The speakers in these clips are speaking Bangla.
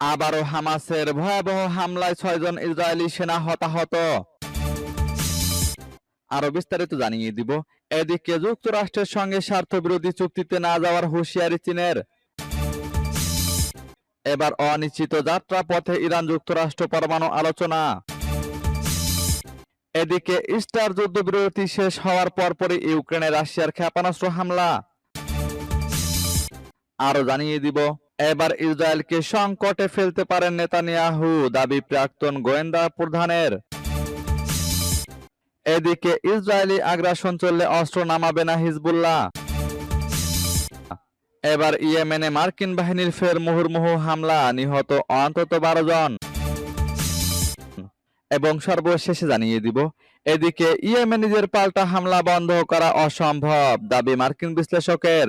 আবারও হামাসের ভয়াবহ হামলায় ছয়জন ইসরায়েলি সেনা হতাহত। আরও বিস্তারিত জানিয়ে দিব। এদিকে যুক্তরাষ্ট্রের সঙ্গে স্বার্থবিরোধী চুক্তিতে না যাওয়ার হুঁশিয়ারি চীনের। এবার অনিশ্চিত যাত্রা পথে ইরান যুক্তরাষ্ট্র পরমাণু আলোচনা। এদিকে ইস্টার যুদ্ধবিরতি শেষ হওয়ার পরপরই ইউক্রেনে রাশিয়ার ক্ষেপণাস্ত্র হামলা। আরও জানিয়ে দিব। এবার ইসরায়েলকে সংকটে ফেলতে পারেন নেতানিয়াহু, দাবি প্রাক্তন গোয়েন্দা প্রধানের। এদিকে ইসরায়েলি আগ্রাসন চললে অস্ত্র নামাবে না হিজবুল্লাহ। এবার ইয়েমেনে মার্কিন বাহিনীর ফের মুহুর্মুহু হামলা, নিহত অন্তত বারো জন। এবং সর্বশেষে জানিয়ে দিব, এদিকে ইয়েমেনিদের পাল্টা হামলা বন্ধ করা অসম্ভব, দাবি মার্কিন বিশ্লেষকের।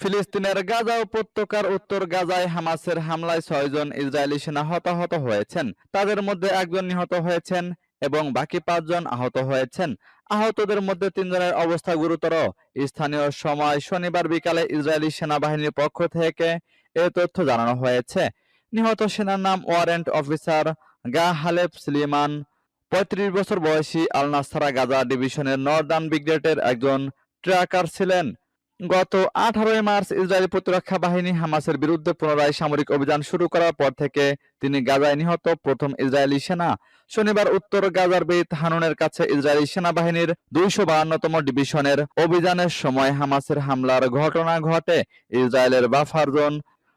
ফিলিস্তিনের গাজা উপত্যকার উত্তর গাজায় হামাসের হামলায় ছয়জন ইসরায়েলি সেনা হতাহত হয়েছেন। তাদের মধ্যে একজন নিহত হয়েছেন এবং বাকি পাঁচজন আহত হয়েছেন। আহতদের মধ্যে তিনজনের অবস্থা গুরুতর। স্থানীয় সময় শনিবার বিকালে ইসরায়েলি সেনাবাহিনীর পক্ষ থেকে এ তথ্য জানানো হয়েছে। নিহত সেনার নাম ওয়ারেন্ট অফিসার গা হালেফ স্লিমান। পঁয়ত্রিশ বছর বয়সী আল নাসারা গাজা ডিভিশনের নর্দার্ন ব্রিগেডের একজন ট্র্যাকার ছিলেন। গত আঠারোই মার্চ ইসরায়েলি প্রতিরক্ষা বাহিনী হামাসের বিরুদ্ধে পুনরায় সামরিক অভিযান শুরু করার পর থেকে তিনি গাজায় নিহত প্রথম ইসরায়েলি সেনা। শনিবার উত্তর গাজার বেত হানুনের কাছে ইসরায়েলি সেনাবাহিনীর দুইশো বাহান্নতম ডিভিশনের অভিযানের সময় হামাসের হামলার ঘটনা ঘটে ইসরায়েলের বাফার জোন,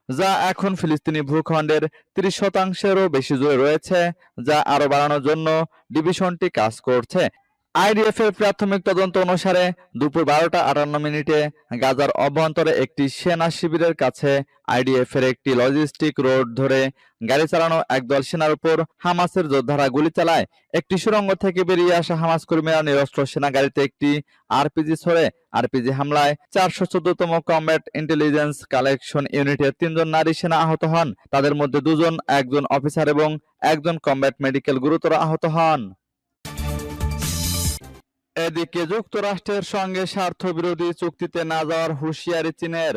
যা এখন ফিলিস্তিনি ভূখণ্ডের ত্রিশ শতাংশেরও বেশি জুড়ে রয়েছে, যা আরও বাড়ানোর জন্য ডিভিশনটি কাজ করছে। আইডিএফ এর প্রাথমিক তদন্ত অনুসারে দুপুর বারোটা আটান্ন মিনিটে গাজার অভ্যন্তরে একটি সেনা শিবিরের কাছে আইডিএফ এর একটি লজিস্টিক রোড ধরে গাড়ি চালানো একদল সেনার উপর হামাসের যোদ্ধারা গুলি চালায়। একটি সুড়ঙ্গ থেকে বেরিয়ে আসা হামাস কর্মীরা নিরস্ত্র সেনা গাড়িতে একটি আরপিজি ছড়ে আরপিজি হামলায় চারশো চোদ্দতম কম্ব্যাট ইন্টেলিজেন্স কালেকশন ইউনিটের তিনজন নারী সেনা আহত হন। তাদের মধ্যে দুজন, একজন অফিসার এবং একজন কম্ব্যাট মেডিকেল গুরুতর আহত হন। এদিকে যুক্তরাষ্ট্রের সঙ্গে স্বার্থবিরোধী চুক্তিতে না যাওয়ার হুঁশিয়ারি চীনের।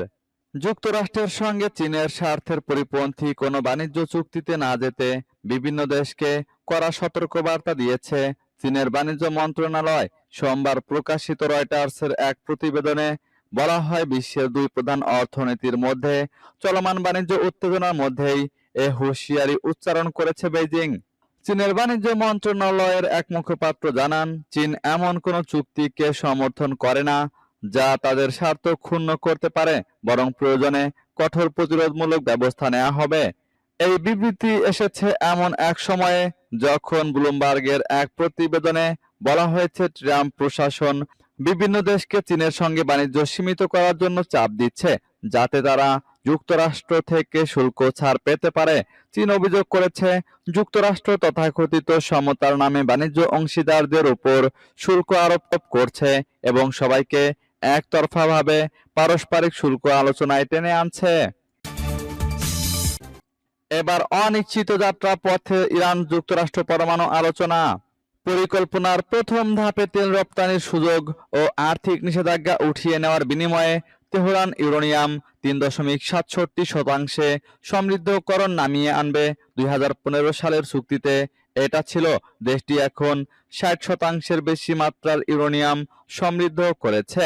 যুক্তরাষ্ট্রের সঙ্গে চীনের স্বার্থের পরিপন্থী কোনো বাণিজ্য চুক্তিতে না যেতে বিভিন্ন দেশকে কড়া সতর্কবার্তা দিয়েছে চীনের বাণিজ্য মন্ত্রণালয়। সোমবার প্রকাশিত রয়টার্সের এক প্রতিবেদনে বলা হয়, বিশ্বের দুই প্রধান অর্থনীতির মধ্যে চলমান বাণিজ্য উত্তেজনার মধ্যেই এ হুঁশিয়ারি উচ্চারণ করেছে বেইজিং। চীনের বাণিজ্য মন্ত্রণালয়ের এক মুখপাত্র জানান, চীন এমন কোন চুক্তিকে সমর্থন করে না যা তাদের স্বার্থ ক্ষুণ্ণ করতে পারে, বরং প্রয়োজনে কঠোর প্রতিরোধমূলক ব্যবস্থা নেওয়া হবে। এই বিবৃতি এসেছে এমন এক সময়ে যখন ব্লুমবার্গের এক প্রতিবেদনে বলা হয়েছে, ট্রাম্প প্রশাসন বিভিন্ন দেশকে চীনের সঙ্গে বাণিজ্য সীমিত করার জন্য চাপ দিচ্ছে, যাতে তারা যুক্তরাষ্ট্র থেকে শুল্ক ছাড় পেতে পারে। চীন অভিযোগ করেছে, যুক্তরাষ্ট্র তথাকথিত সমতার নামে বাণিজ্য অংশীদারদের উপর শুল্ক আরোপ করছে এবং সবাইকে একতরফাভাবে পারস্পরিক শুল্ক আলোচনায় টেনে আনছে। এবার অনিশ্চিত যাত্রা পথে ইরান যুক্তরাষ্ট্র পরমাণু আলোচনা। পরিকল্পনার প্রথম ধাপে তেল রপ্তানির সুযোগ ও আর্থিক নিষেধাজ্ঞা উঠিয়ে নেওয়ার বিনিময়ে তেহরান ইউরেনিয়াম তিন দশমিক সাতষট্টি শতাংশে সমৃদ্ধকরণ নামিয়ে আনবে। দুই হাজার পনেরো সালের চুক্তিতে এটা ছিল। দেশটি এখন ষাট শতাংশের বেশি মাত্রার ইউরেনিয়াম সমৃদ্ধ করেছে।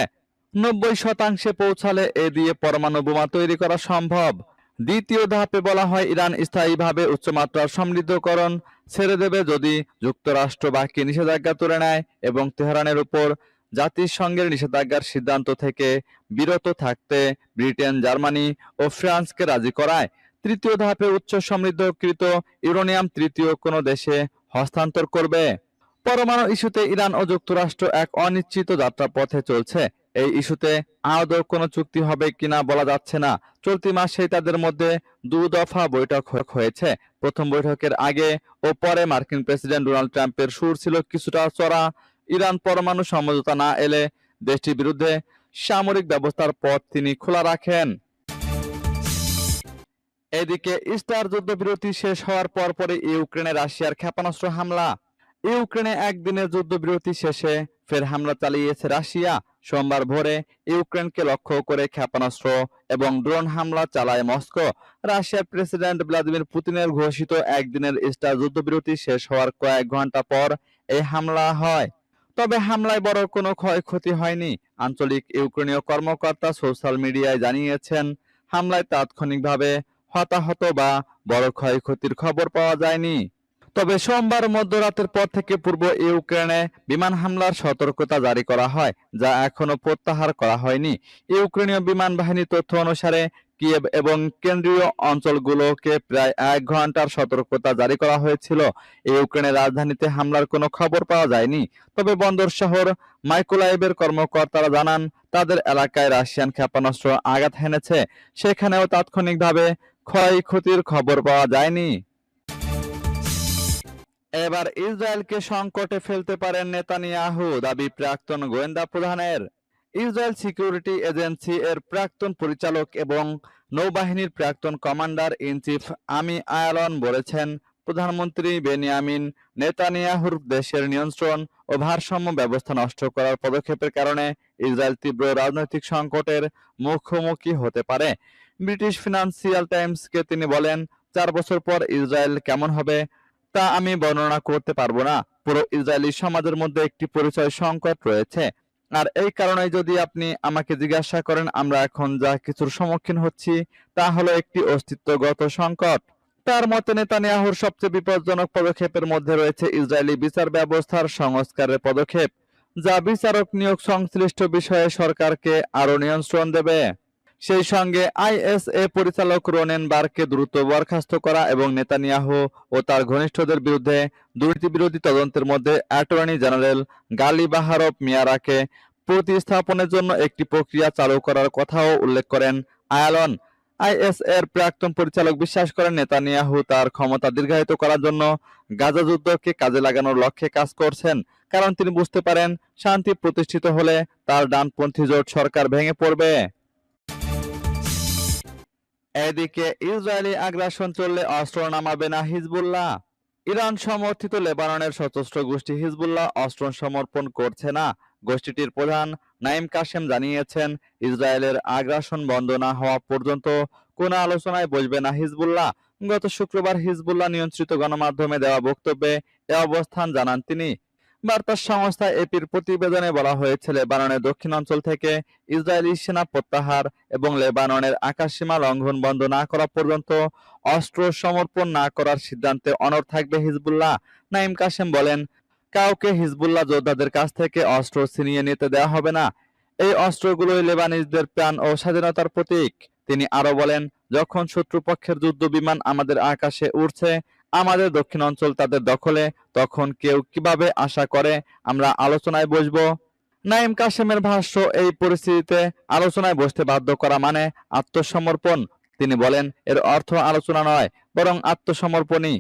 নব্বই শতাংশে পৌঁছালে এ দিয়ে পরমাণু বোমা তৈরি করা সম্ভব। দ্বিতীয় ধাপে বলা হয় ইরান স্থায়ীভাবে উচ্চমাত্রার সমৃদ্ধকরণ ছেড়ে দেবে যদি যুক্তরাষ্ট্র বাকি নিষেধাজ্ঞা তুলে নেয় এবং তেহরানের উপর জাতিসংঘের নিষেধাজ্ঞার সিদ্ধান্ত থেকে বিরত থাকতে ব্রিটেন, জার্মানি ও ফ্রান্সকে রাজি করায়। তৃতীয় ধাপে উচ্চ সমৃদ্ধকৃত ইউরেনিয়াম তৃতীয় কোনো দেশে হস্তান্তর করবে। পরমাণু ইস্যুতে ইরান ও যুক্তরাষ্ট্র এক অনিশ্চিত যাত্রাপথে চলছে। এই ইস্যুতে আদৌ কোনো চুক্তি হবে কিনা বলা যাচ্ছে না। চলতি মাসেই তাদের মধ্যে দু দফা বৈঠক হয়েছে। প্রথম বৈঠকের আগে ও পরে মার্কিন প্রেসিডেন্ট ডোনাল্ড ট্রাম্পের সুর ছিল কিছুটা চড়া। ইরান পরমাণু সমঝোতা না এলে দেশটির বিরুদ্ধে সামরিক ব্যবস্থার পথ তিনি খোলা রাখেন। এদিকে স্টার যুদ্ধবিরতি শেষ হওয়ার পরপরই ইউক্রেনে রাশিয়ার ক্ষেপণাস্ত্র হামলা। ইউক্রেনে একদিনের যুদ্ধবিরতি শেষে ফের হামলা চালিয়েছে রাশিয়া। সোমবার ভোরে ইউক্রেনকে লক্ষ্য করে ক্ষেপণাস্ত্র এবং ড্রোন হামলা চালায় মস্কো। রাশিয়ার প্রেসিডেন্ট ভ্লাদিমির পুতিনের ঘোষিত একদিনের স্টার যুদ্ধবিরতি শেষ হওয়ার কয়েক ঘণ্টা পর এই হামলা হয়। তবে হামলায় বড় কোনো ক্ষয়ক্ষতি হয়নি। আঞ্চলিক ইউক্রেনীয় কর্মকর্তা সোশ্যাল মিডিয়ায় জানিয়েছেন, হামলায় তাৎক্ষণিকভাবে হতাহত বা বড় ক্ষয়ক্ষতির খবর পাওয়া যায়নি। তবে সোমবার মধ্যরাতের পর থেকে পূর্ব ইউক্রেনে বিমান হামলার সতর্কতা জারি করা হয়, যা এখনও প্রত্যাহার করা হয়নি। ইউক্রেনীয় বিমান বাহিনীর তথ্য অনুসারে, কিয়েভ এবং কেন্দ্রীয় অঞ্চলগুলোকে প্রায় এক ঘণ্টার সতর্কতা জারি করা হয়েছিল। ইউক্রেনের রাজধানীতে হামলার কোনো খবর পাওয়া যায়নি। তবে বন্দর শহর মাইকোলাইভের কর্মকর্তারা জানান, তাদের এলাকায় রাশিয়ান ক্ষেপণাস্ত্র আঘাত হেনেছে। সেখানেও তাৎক্ষণিকভাবে ক্ষয়ক্ষতির খবর পাওয়া যায়নি। এবার ইসরায়েলকে সংকটে ফেলতে পারেন নেতানিয়াহু, দাবি প্রাক্তন গোয়েন্দা প্রধানের। ইসরায়েল সিকিউরিটি এজেন্সি এর প্রাক্তন পরিচালক এবং নৌবাহিনীর প্রাক্তন কমান্ডার ইন চিফ আমি আয়ালন বলেছেন, প্রধানমন্ত্রী বেনিয়ামিন নেতানিয়াহুর দেশের নিয়ন্ত্রণ ও ভারসাম্য ব্যবস্থা নষ্ট করার পদক্ষেপের কারণে ইসরায়েল তীব্র রাজনৈতিক সংকটের মুখোমুখি হতে পারে। ব্রিটিশ ফিনান্সিয়াল টাইমসকে তিনি বলেন, চার বছর পর ইসরায়েল কেমন হবে? তা আমি বর্ণনা করতে পারব না। পুরো ইসরায়েলি সমাজের মধ্যে একটি পরিচয় সংকট রয়েছে। আর এই কারণে যদি আপনি আমাকে জিজ্ঞাসা করেন, আমরা এখন যা কিছুর সম্মুখীন হচ্ছি, তা হলো একটি অস্তিত্বগত সংকট। তার মতে নেতানিয়াহুর সবচেয়ে বিপজ্জনক পদক্ষেপের মধ্যে রয়েছে ইসরায়েলি বিচার ব্যবস্থার সংস্কারের পদক্ষেপ, যা বিচারক নিয়োগ সংশ্লিষ্ট বিষয়ে সরকারকে আরও নিয়ন্ত্রণ দেবে। সেই সঙ্গে আইএসএ পরিচালক রোনেন বারকে দ্রুত বরখাস্ত করা এবং নেতানিয়াহু ও তার ঘনিষ্ঠদের বিরুদ্ধে দুর্নীতি বিরোধী তদন্তের মধ্যে অ্যাটর্নি জেনারেল গালি বাহারব মিয়ারাকে প্রতিস্থাপনের জন্য একটি প্রক্রিয়া চালু করার কথাও উল্লেখ করেন আয়ালন। আইএস এর প্রাক্তন পরিচালক বিশ্বাস করেন নেতানিয়াহু তার ক্ষমতা দীর্ঘায়িত করার জন্য গাজা যুদ্ধকে কাজে লাগানোর লক্ষ্যে কাজ করছেন, কারণ তিনি বুঝতে পারেন শান্তি প্রতিষ্ঠিত হলে তার ডানপন্থী জোট সরকার ভেঙে পড়বে। এদিকে ইসরায়েলি আগ্রাসন চললে অস্ত্র নামাবে না হিজবুল্লাহ। ইরান সমর্থিত লেবাননের সশস্ত্র গোষ্ঠী হিজবুল্লাহ অস্ত্র সমর্পণ করছে না। গোষ্ঠীটির প্রধান নাইম কাশেম জানিয়েছেন, ইসরায়েলের আগ্রাসন বন্ধ না হওয়া পর্যন্ত কোনো আলোচনায় বসবে না হিজবুল্লাহ। গত শুক্রবার হিজবুল্লাহ নিয়ন্ত্রিত গণমাধ্যমে দেওয়া বক্তব্যে এ অবস্থান জানান তিনি। বার্তা সংস্থা এপির প্রতিবেদনে বলা হয়েছে, লেবাননের দক্ষিণাঞ্চল থেকে ইসরায়েলি সেনা প্রত্যাহার এবং লেবাননের আকাশসীমা লঙ্ঘন বন্ধ না করা পর্যন্ত অস্ত্র সমর্পণ না করার সিদ্ধান্তে অনড় থাকবে হিজবুল্লাহ। নাইম কাসেম বলেন, কাউকে হিজবুল্লাহ যোদ্ধাদের কাছ থেকে অস্ত্র ছিনিয়ে নিতে দেওয়া হবে না। এই অস্ত্রগুলোই লেবানিজদের প্রাণ ও স্বাধীনতার প্রতীক। তিনি আরও বলেন, যখন শত্রুপক্ষের যুদ্ধ বিমান আমাদের আকাশে উড়ছে আমাদের দক্ষিণ অঞ্চল তাদের দখলে, তখন কেউ কীভাবে আশা করে? আমরা আলোচনায় বসবো। নাইম কাশেমের ভাষ্য, এই পরিস্থিতিতে আলোচনায় বসতে বাধ্য করা মানে আত্মসমর্পণ। তিনি বলেন, এর অর্থ আলোচনা নয়, বরং আত্মসমর্পণই।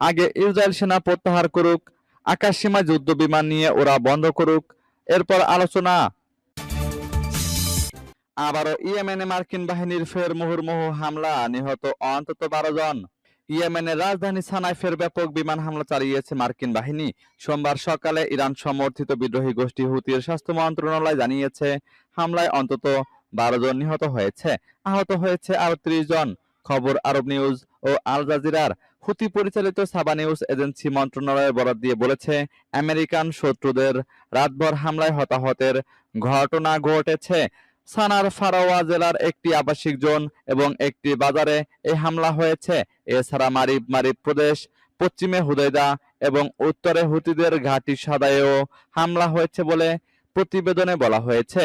আগে ইসরায়েল সেনা প্রত্যাহার করুক, আকাশসীমা যুদ্ধ বিমান নিয়ে ওরা বন্ধ করুক, এরপর আলোচনা। আবারও ইয়েমেনে মার্কিন বাহিনীর ফের মুহুর্মুহু হামলা, নিহত অন্তত বারো জন। ইয়েমেনের রাজধানী সানায় ফের ব্যাপক বিমান হামলা চালিয়েছে মার্কিন বাহিনী। সোমবার সকালে ইরান সমর্থিত বিদ্রোহী গোষ্ঠী হুতির স্বাস্থ্য মন্ত্রণালয় জানিয়েছে, হামলায় অন্তত বারো জন নিহত হয়েছে। আহত হয়েছে আরও ত্রিশ জন। খবর আরব নিউজ ও আল জাজিরার। হুতি পরিচালিত সাবা নিউজ এজেন্সি মন্ত্রণালয়ের বরাদ দিয়ে বলেছে, আমেরিকান শত্রুদের রাতভর হামলায় হতাহতের ঘটনা ঘটেছে। সানার ফারাওয়া জেলার একটি আবাসিক জোন এবং একটি বাজারে এই হামলা হয়েছে। এছাড়া মারিব মারিব প্রদেশ, পশ্চিমে হুদাইদা এবং উত্তরে হুতিদের ঘাঁটি সাদায়েও হামলা হয়েছে বলে প্রতিবেদনে বলা হয়েছে।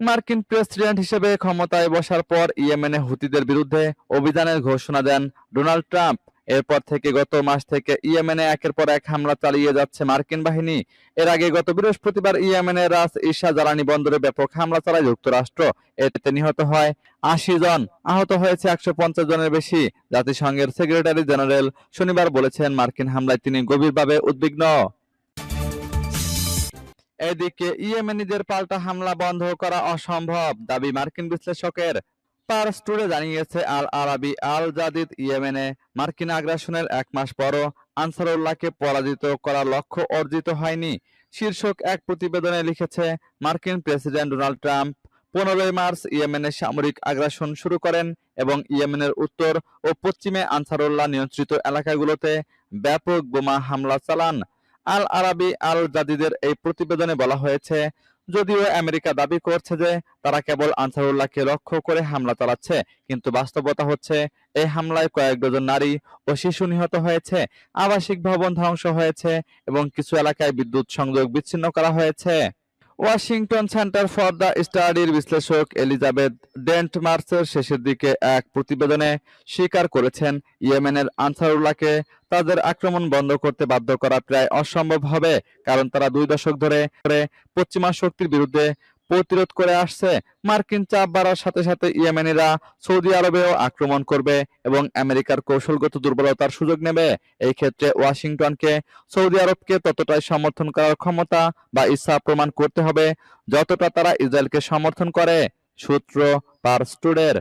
মার্কিন প্রেসিডেন্ট হিসেবে ক্ষমতায় বসার পর ইয়েমেনে হুতিদের বিরুদ্ধে অভিযানের ঘোষণা দেন ডোনাল্ড ট্রাম্প। এরপর থেকে গত মাস থেকে ইয়েমেনে একের পর এক হামলা চালিয়ে যাচ্ছে মার্কিন বাহিনী। এর আগে গত বৃহস্পতিবার ইয়েমেনের রাস ঈশা জ্বালানি বন্দরে ব্যাপক হামলা চালায় যুক্তরাষ্ট্র। এতে নিহত হয় আশি জন, আহত হয়েছে একশো পঞ্চাশ জনের বেশি। জাতিসংঘের সেক্রেটারি জেনারেল শনিবার বলেছেন মার্কিন হামলায় তিনি গভীরভাবে উদ্বিগ্ন। এদিকে ইয়েমেনিদের পাল্টা হামলা বন্ধ করা অসম্ভব, দাবি মার্কিন বিশ্লেষকের। পার স্টোরে জানিয়েছে আল আরাবি আল জাদিদ ইয়েমেনে মার্কিন আগ্রাসনের এক মাস পরও আনসারুল্লাহকে পরাজিত করার লক্ষ্য অর্জিত হয়নি। শীর্ষক এক প্রতিবেদনে লিখেছে, মার্কিন প্রেসিডেন্ট ডোনাল্ড ট্রাম্প পনেরোই মার্চ ইয়েমেনে সামরিক আগ্রাসন শুরু করেন এবং ইয়েমেনের উত্তর ও পশ্চিমে আনসারুল্লাহ নিয়ন্ত্রিত এলাকাগুলোতে ব্যাপক বোমা হামলা চালান। আল আরাবি আল জাদিদের এই প্রতিবেদনে বলা হয়েছে যদিও আমেরিকা দাবি করছে যে তারা কেবল আনসারুল্লাহকে লক্ষ্য করে হামলা চালাচ্ছে, কিন্তু বাস্তবতা হচ্ছে এই হামলায় কয়েক ডজন নারী ও শিশু নিহত হয়েছে, আবাসিক ভবন ধ্বংস হয়েছে এবং কিছু এলাকায় বিদ্যুৎ সংযোগ বিচ্ছিন্ন করা হয়েছে। ওয়াশিংটন সেন্টার ফর দ্য স্টাডির বিশ্লেষক এলিজাবেথ ডেন্ট মার্চের শেষের দিকে এক প্রতিবেদনে স্বীকার করেছেন, ইয়েমেনের আনসারুল্লাহকে তাদের আক্রমণ বন্ধ করতে বাধ্য করা প্রায় অসম্ভব হবে, কারণ তারা দুই দশক ধরে ধরে পশ্চিমা শক্তির বিরুদ্ধে প্রতিরোধ করে আসছে, মার্কিন চাপ বাড়ার সাথে সাথে ইয়েমেনিরা সৌদি আরবেও আক্রমণ করবে এবং আমেরিকার কৌশলগত দুর্বলতার সুযোগ নেবে। এই ক্ষেত্রে ওয়াশিংটনকে সৌদি আরবকে ততটাই সমর্থন করার ক্ষমতা বা ইচ্ছা প্রমাণ করতে হবে, যতটা তারা ইসরায়েলকে সমর্থন করে, সূত্র পার স্টুডের